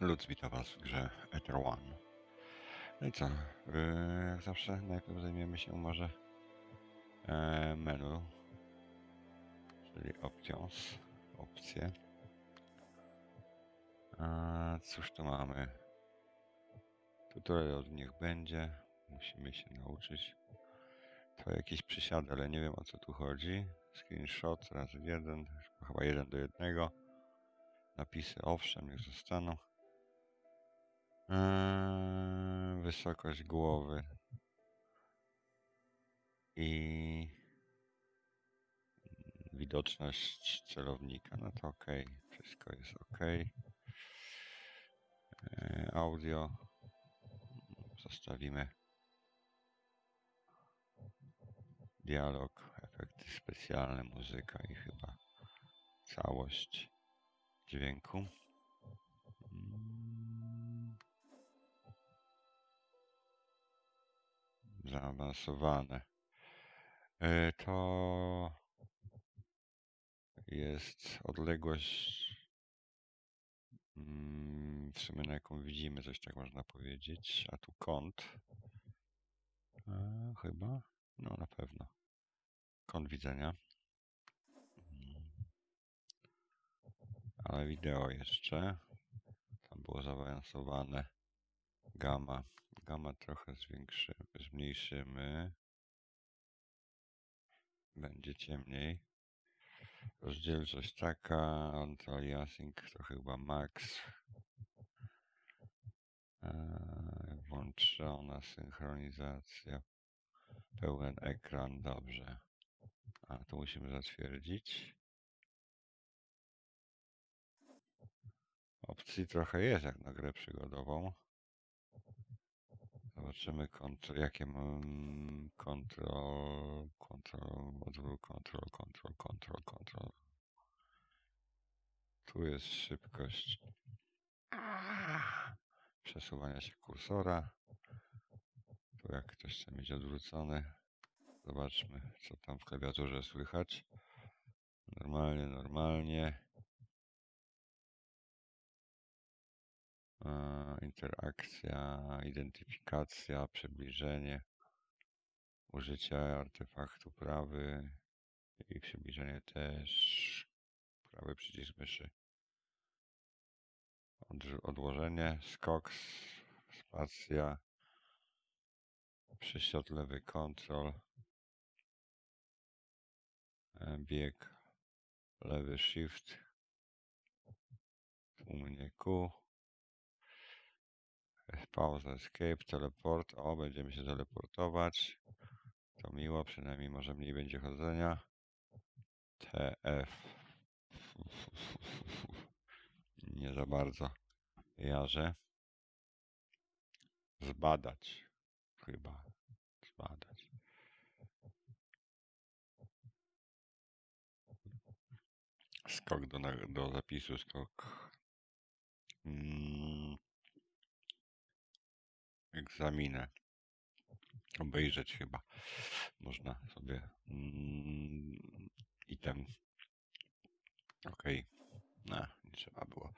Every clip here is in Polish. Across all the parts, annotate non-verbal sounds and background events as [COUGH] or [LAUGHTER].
Lud wita Was w grze Ether One. No i co? Yy, jak zawsze najpierw zajmiemy się może e, menu, czyli options, opcje. A cóż tu mamy? Tutorial od niech będzie. Musimy się nauczyć. To jakieś przysiady, ale nie wiem o co tu chodzi. Screenshot razy jeden, chyba jeden do jednego. Napisy owszem, niech zostaną. Eee, wysokość głowy. I widoczność celownika. No to ok, wszystko jest ok. Eee, audio zostawimy. Dialog, efekty specjalne, muzyka i chyba całość dźwięku. Zaawansowane. E, To jest odległość, mm, w sumie na jaką widzimy, coś tak można powiedzieć, a tu kąt. E, Chyba? No na pewno. Kąt widzenia. Mm. Ale wideo jeszcze. Tam było zaawansowane. Gama. Gama trochę zmniejszymy. Będzie ciemniej. Rozdzielczość taka, anti-aliasing to chyba max. Eee, Włączona synchronizacja. Pełen ekran, dobrze. A tu musimy zatwierdzić. Opcji trochę jest jak na grę przygodową. Zobaczymy kontrol, jakie mam kontrol, kontrol, odwrót, kontrol, kontrol, kontrol, kontrol. Tu jest szybkość przesuwania się kursora. Tu jak ktoś chce mieć odwrócony, zobaczmy co tam w klawiaturze słychać. Normalnie, normalnie. Interakcja, identyfikacja, przybliżenie, użycie artefaktu prawy i przybliżenie też prawy przycisk myszy. Odłożenie, skok, spacja, przysiad lewy kontrol, e, bieg, lewy shift, u mnie Q, Pauza, escape, teleport. O, będziemy się teleportować. To miło, przynajmniej może mniej będzie chodzenia. TF. [LAUGHS] Nie za bardzo jarzę. Zbadać. Chyba. Zbadać. Skok do, do zapisu, skok. Mm. Egzaminę. Obejrzeć chyba. Można sobie. Mm. Item. Okej. No, nie trzeba było.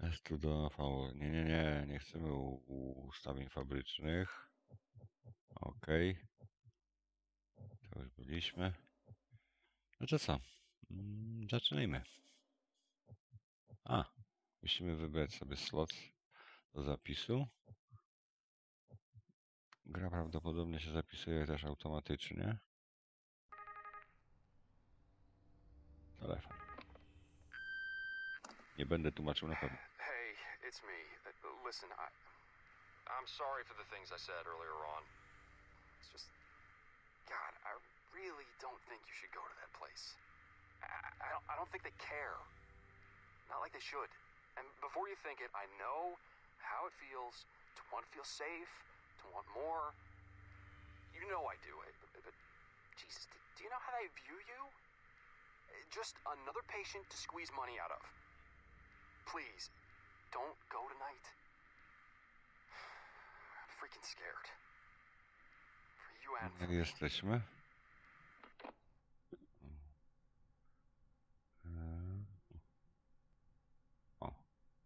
S tu do V. Nie, nie, nie. Nie chcemy ustawień fabrycznych. Okej. To już byliśmy. No to co? Mm, Zaczynajmy. A, musimy wybrać sobie slot do zapisu. Gra prawdopodobnie się zapisuje też automatycznie. Telefon. Nie będę tłumaczył na pewno. Hey, it's me. Uh, Listen, I, I'm sorry for the things I said earlier on. It's just, God, I really don't think you should go to that place. I, I, don't, I don't think they care. Not like they should. And before you think it, I know how it feels to want to feel safe, want more. You know I do it, but, but Jesus, do, do you know how they view you? Just another patient to squeeze money out of. Please, don't go tonight. I'm freaking scared. For you and for jesteśmy? O,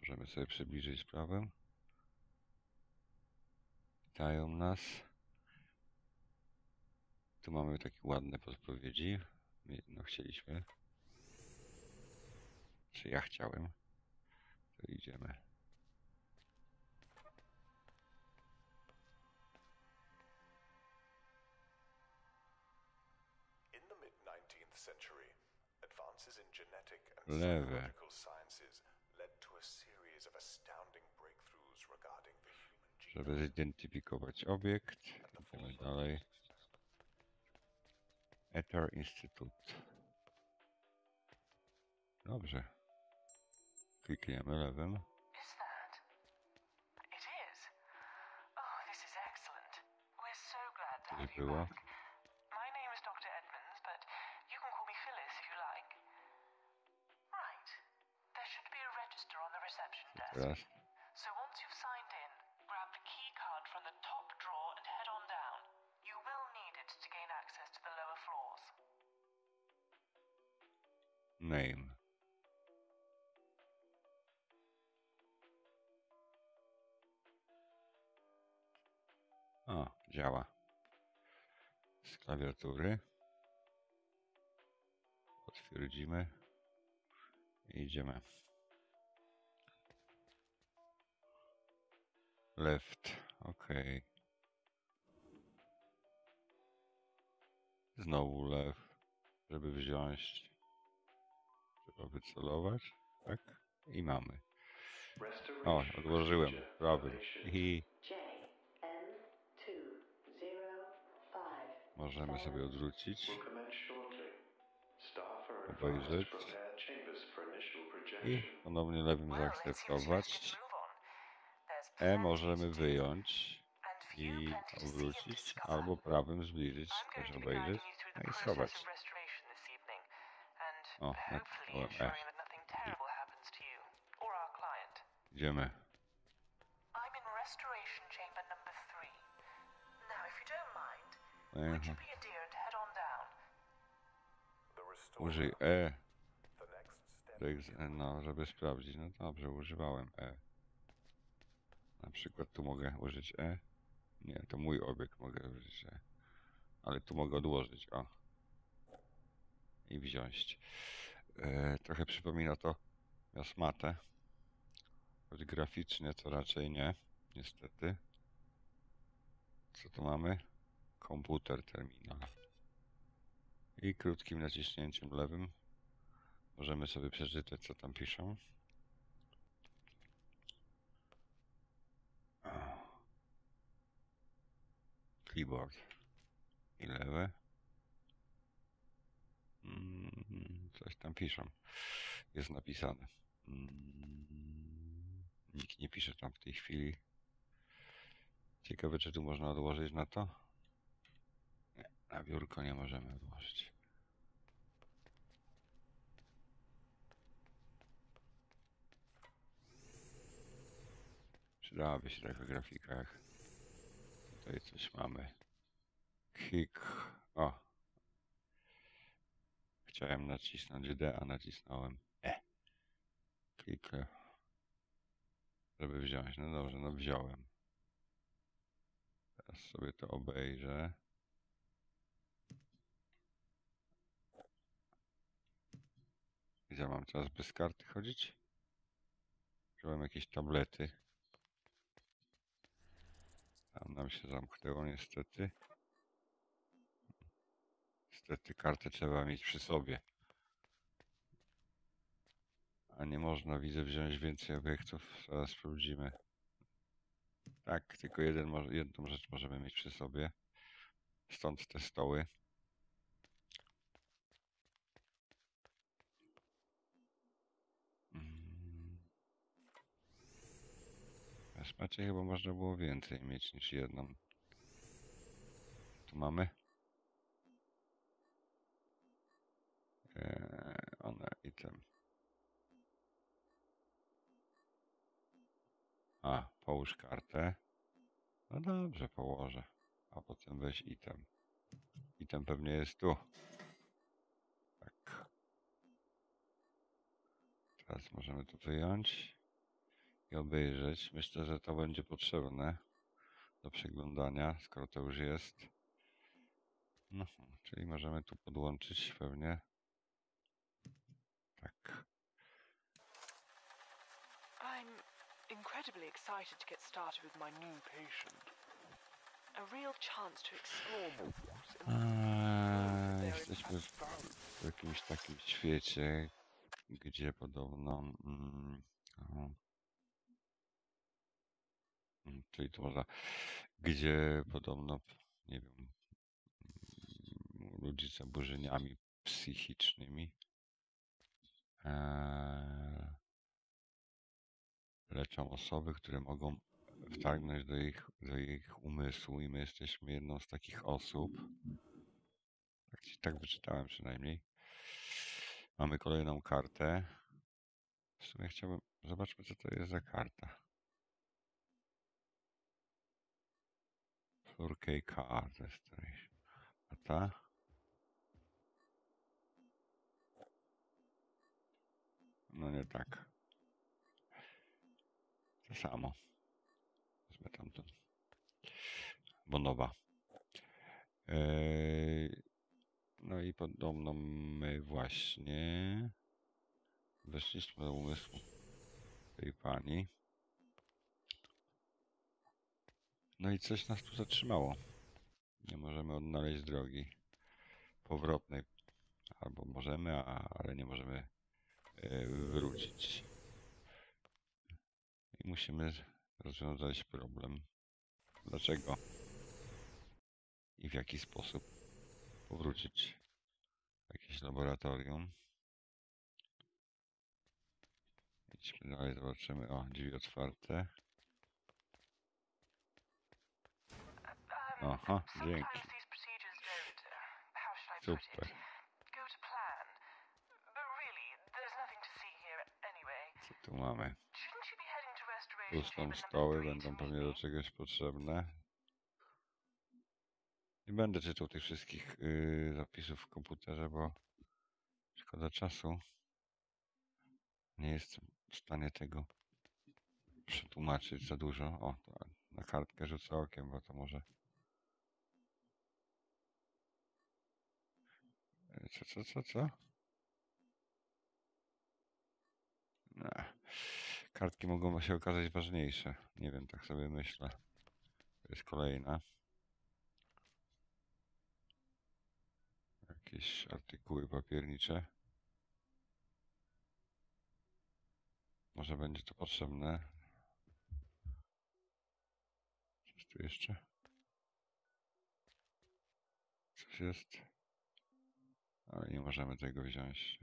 możemy sobie przybliżyć prawem. Witają nas. Tu mamy takie ładne podpowiedzi. My- No chcieliśmy. Czy ja chciałem? To idziemy. In Żeby zidentyfikować obiekt. Idziemy dalej. Ether Institute. Dobrze. Klikniemy lewym. Is that? It is. Oh, this is excellent. We're so glad to have Coś you było? back. My name is Dr. Edmonds, but you can call me Phyllis if you like. Right. There should be a register on the reception desk. Name. O, działa. Z klawiatury. Potwierdzimy. I idziemy. Left. OK. Znowu lew, żeby wziąć. Trzeba wycelować. Tak? I mamy. O, odłożyłem prawym. I JN205. możemy sobie are Obejrzeć. to I ponownie lewym zaakceptować. E możemy to wyjąć i to odwrócić, albo prawym zbliżyć, też to obejrzeć, no i schować. You or our client. Idziemy. I'm in restoration chamber number three. Now, if you don't mind, would you be a dear and head on down? Użyj E, tak z- no, żeby sprawdzić. No dobrze, używałem E. Na przykład tu mogę użyć E. Nie, to mój obiekt mogę użyć E. Ale tu mogę odłożyć, o. I wziąć. E, trochę przypomina to Jasmatę. Choć graficznie to raczej nie, niestety. Co tu mamy? Komputer terminal. I krótkim naciśnięciem lewym możemy sobie przeczytać, co tam piszą. Keyboard. I lewe. Mm, Coś tam piszą. Jest napisane. Mm, Nikt nie pisze tam w tej chwili. Ciekawe, czy tu można odłożyć na to? Nie, na biurko nie możemy odłożyć. Przydałaby się taka grafika jak tutaj coś mamy. Kick. O. Chciałem nacisnąć D, a nacisnąłem E. Klik. Żeby wziąć. No dobrze, no wziąłem. Teraz sobie to obejrzę. I co, mam teraz bez karty chodzić? Wziąłem jakieś tablety. Tam nam się zamknęło niestety. Niestety kartę trzeba mieć przy sobie. A nie można, widzę, wziąć więcej obiektów. Zaraz sprawdzimy. Tak, tylko jeden, jedną rzecz możemy mieć przy sobie. Stąd te stoły. A Smacznie chyba można było więcej mieć niż jedną. Tu mamy. Eee, one item. A, połóż kartę. No dobrze, położę. A potem weź item. Item pewnie jest tu. Tak. Teraz możemy to wyjąć. i obejrzeć. Myślę, że to będzie potrzebne do przeglądania, skoro to już jest. No, czyli możemy tu podłączyć pewnie. Tak. I'm incredibly excited to get started with my new patient. A real chance to explore Eee, jesteśmy w, w jakimś takim świecie, gdzie podobno. Mm, Mm, czyli to można. Gdzie podobno, nie wiem, mm, ludzi z zaburzeniami psychicznymi leczą osoby, które mogą wtargnąć do ich, do ich umysłu i my jesteśmy jedną z takich osób. Tak, tak wyczytałem przynajmniej. Mamy kolejną kartę. W sumie chciałbym. Zobaczmy, co to jest za karta. 4K card restoration. A ta? No nie tak. To samo. Wezmę tamtą. Bo nowa. Eee, no i podobno my właśnie weszliśmy do umysłu tej pani. No i coś nas tu zatrzymało. Nie możemy odnaleźć drogi powrotnej. Albo możemy, a, ale nie możemy wrócić. I musimy rozwiązać problem. Dlaczego? I w jaki sposób powrócić? Jakieś laboratorium. Idźmy dalej, zobaczymy. O, drzwi otwarte. Aha, dzięki. these procedures don't, uh, how should I put Super. it, go to plan. But really, there's nothing to see here anyway. Co tu mamy? Shouldn't you be heading to restoration Tu są chamber number stoły, three będą pewnie do czegoś potrzebne. Nie będę czytał tych wszystkich yy, zapisów w komputerze, bo szkoda czasu. Nie jestem w stanie tego przetłumaczyć za dużo. O, na kartkę rzucę okiem, bo to może. Co, co, co, co? Kartki mogą się okazać ważniejsze. Nie wiem, tak sobie myślę. To jest kolejna. Jakieś artykuły papiernicze. Może będzie to potrzebne. Coś tu jeszcze? Coś jest? Ale nie możemy tego wziąć.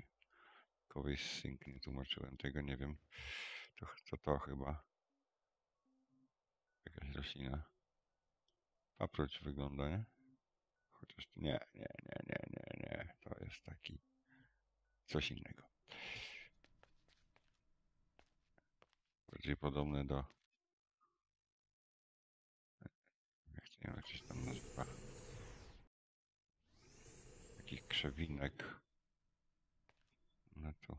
Kowej sync nie tłumaczyłem tego, nie wiem. To, to to chyba. Jakaś roślina. Paproć wygląda, nie? Chociaż nie, nie, nie, nie, nie, nie. To jest taki coś innego. Bardziej podobny do. Jak to się tam nazywa. Takich krzewinek. No tu.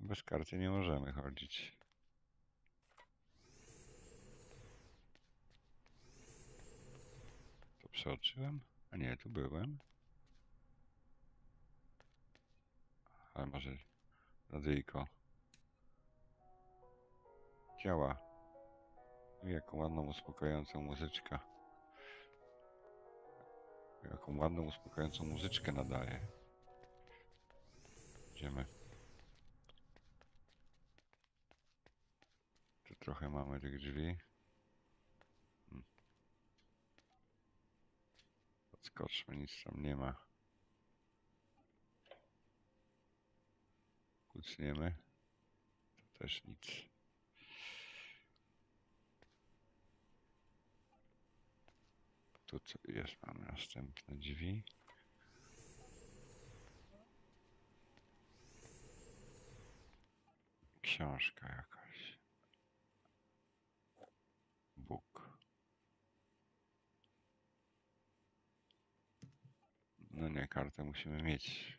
Bez karty nie możemy chodzić. To przeoczyłem? A nie, tu byłem. Ale może radyjko. Działa. Jaką ładną, uspokajającą muzyczkę. Jaką ładną, uspokajającą muzyczkę nadaje. Trochę mamy tych drzwi. Hmm. Podskoczmy, nic tam nie ma. Kucniemy. To też nic. Tu jest, mamy następne drzwi. Książka jakaś. No nie, kartę musimy mieć.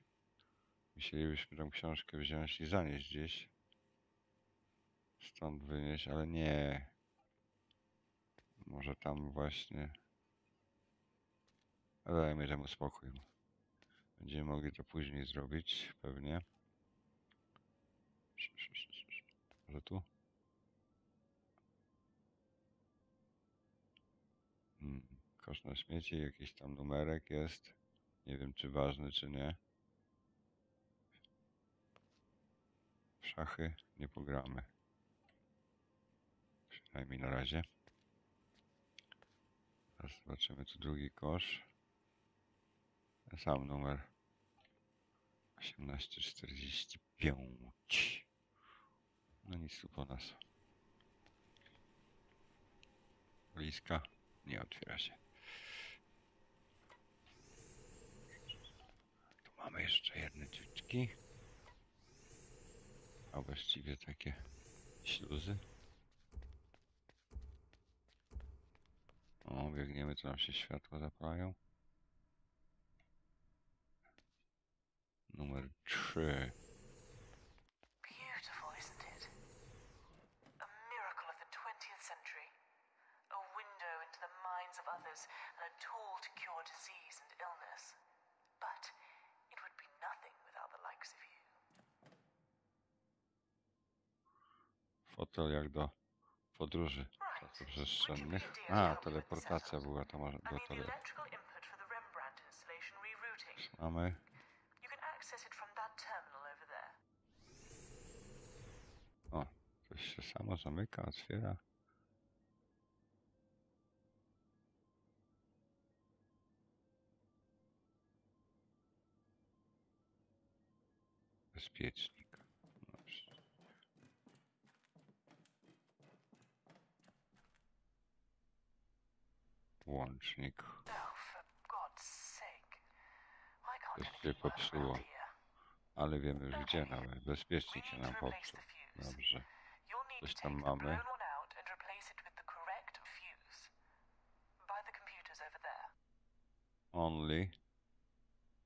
Musielibyśmy tą książkę wziąć i zanieść gdzieś. stąd wynieść, ale nie. Może tam właśnie. Ale dajmy temu spokój. Będziemy mogli to później zrobić, pewnie. Może tu? Hmm. Kosz na śmieci, jakiś tam numerek jest. Nie wiem, czy ważny, czy nie. W szachy nie pogramy. Przynajmniej na razie. Teraz zobaczymy tu drugi kosz. Sam numer. 1845. No nic tu po nas. Bliska nie otwiera się. Mamy jeszcze jedne dziuczki. A właściwie takie śluzy. O, biegniemy, to nam się światła zapalają. Numer 3. Beautiful, isn't it? A miracle of the 20th century. A window into the minds of others and a tool to cure disease and illness. But it would be nothing without the likes of you. Fotel jak do podróży czasoprzestrzennych. A, teleportacja była, I do tele. Mamy. O, coś się samo zamyka, otwiera. Bezpiecznik. Łącznik. Coś się popsuło. Ale wiemy już gdzie nawet. Bezpiecznik We się nam popsuł. Dobrze. Coś tam mamy. Only.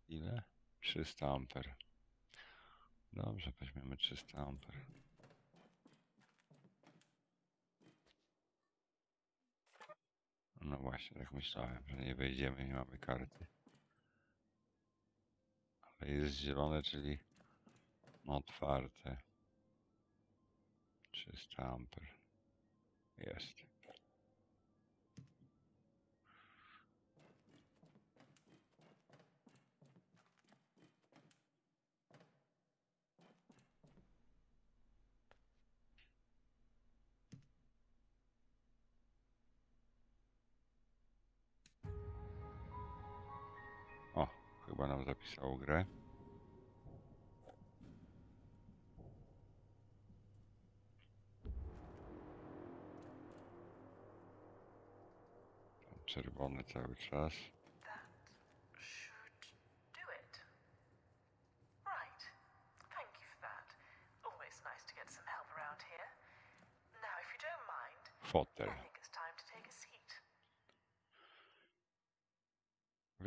Ile? 300 amper. Dobrze, weźmiemy 300 amper. No właśnie, tak myślałem, że nie wejdziemy, nie mamy karty. Ale jest zielone, czyli otwarte. 300 amper. Jest. Chyba nam zapisało grę. Tam czerwony cały czas. That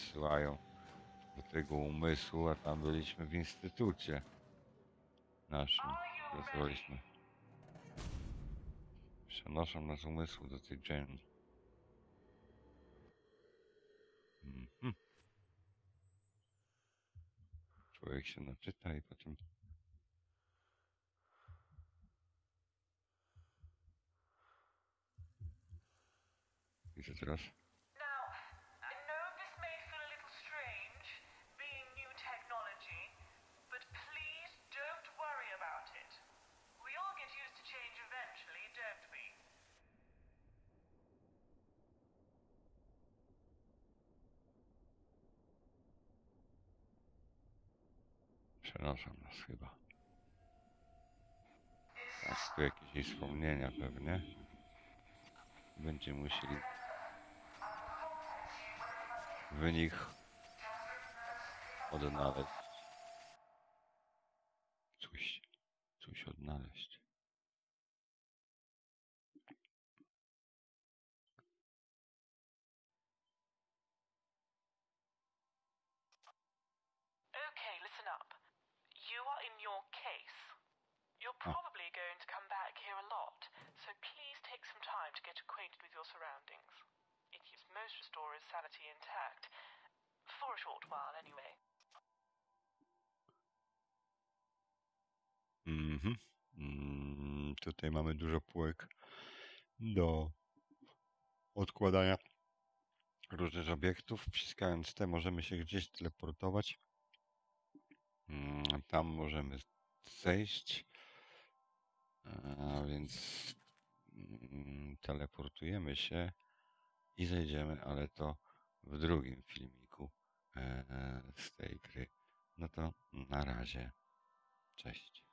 wysyłają do tego umysłu, a tam byliśmy w instytucie naszym. Pracowaliśmy. Przenoszą nas umysłu do tej Jane. Mm -hmm. Człowiek się naczyta i potem... I co teraz? Przenoszą nas chyba. Tu jakieś wspomnienia pewnie. Będziemy musieli w nich odnaleźć. Coś, coś odnaleźć. Okay, listen up. You are in your case. You're Oh. probably going to come back here a lot, so please take some time to get acquainted with your surroundings. It keeps most restorers' sanity intact. For a short while, anyway. Mhm. Mm, tutaj mamy dużo półek do odkładania różnych obiektów. Wciskając te możemy się gdzieś teleportować. Mm, Tam możemy zejść. A więc mm, teleportujemy się i zejdziemy, ale to w drugim filmiku e, z tej gry. No to na razie. Cześć.